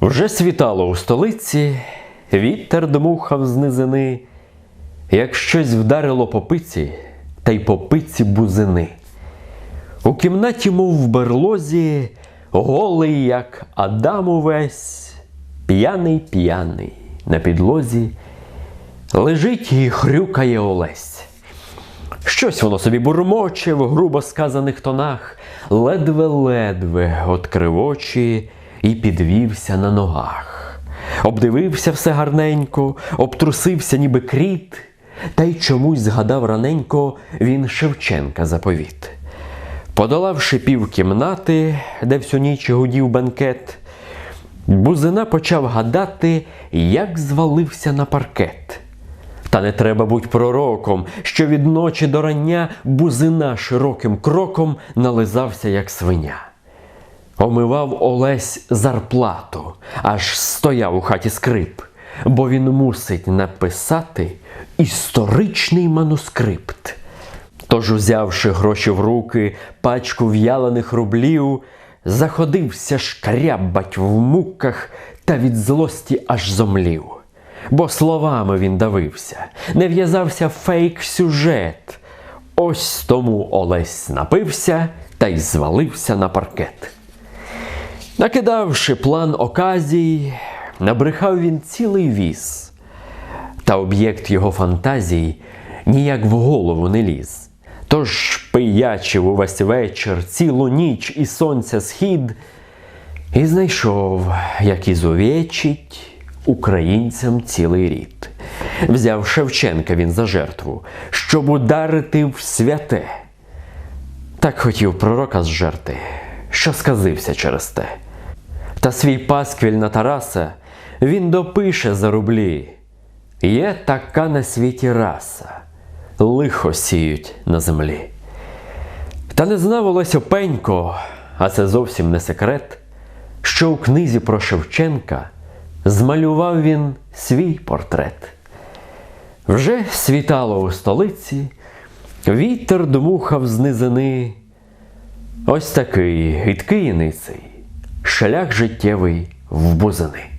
Вже світало у столиці, вітер дмухав з низини, як щось вдарило по пиці, та й по пиці бузини. У кімнаті, мов в берлозі, голий, як Адам увесь, п'яний п'яний на підлозі, лежить і хрюкає Олесь. Щось воно собі бурмоче в грубо сказаних тонах, ледве-ледве открив очі і підвівся на ногах. Обдивився все гарненько, обтрусився, ніби кріт, та й чомусь згадав раненько він Шевченка заповіт. Подолавши пів кімнати, де всю ніч гудів бенкет, Бузина почав гадати, як звалився на паркет. Та не треба бути пророком, що від ночі до рання бузина широким кроком нализався, як свиня. Омивав Олесь зарплату, аж стояв у хаті скрип, бо він мусить написати історичний манускрипт. Тож, узявши гроші в руки, пачку в'ялених рублів, заходився шкрябать в муках та від злості аж зомлів. Бо словами він давився, не в'язався фейк-сюжет. Ось тому Олесь напився та й звалився на паркет. Накидавши план оказій, набрехав він цілий віз. Та об'єкт його фантазій ніяк в голову не ліз. Тож пиячив увесь вечір, цілу ніч і сонця схід, і знайшов, як ізувечить українцям цілий рід. Взяв Шевченка він за жертву, щоб ударити в святе. Так хотів пророка зжерти, що сказився через те. Та свій пасквіль на Тараса він допише за рублі. Є така на світі раса, лихо сіють на землі. Та не знав Олесь Опенько, а це зовсім не секрет, що у книзі про Шевченка змалював він свій портрет. Вже світало у столиці, вітер дмухав з низини. Ось такий гидкий і ницей, шлях життєвий в бузини.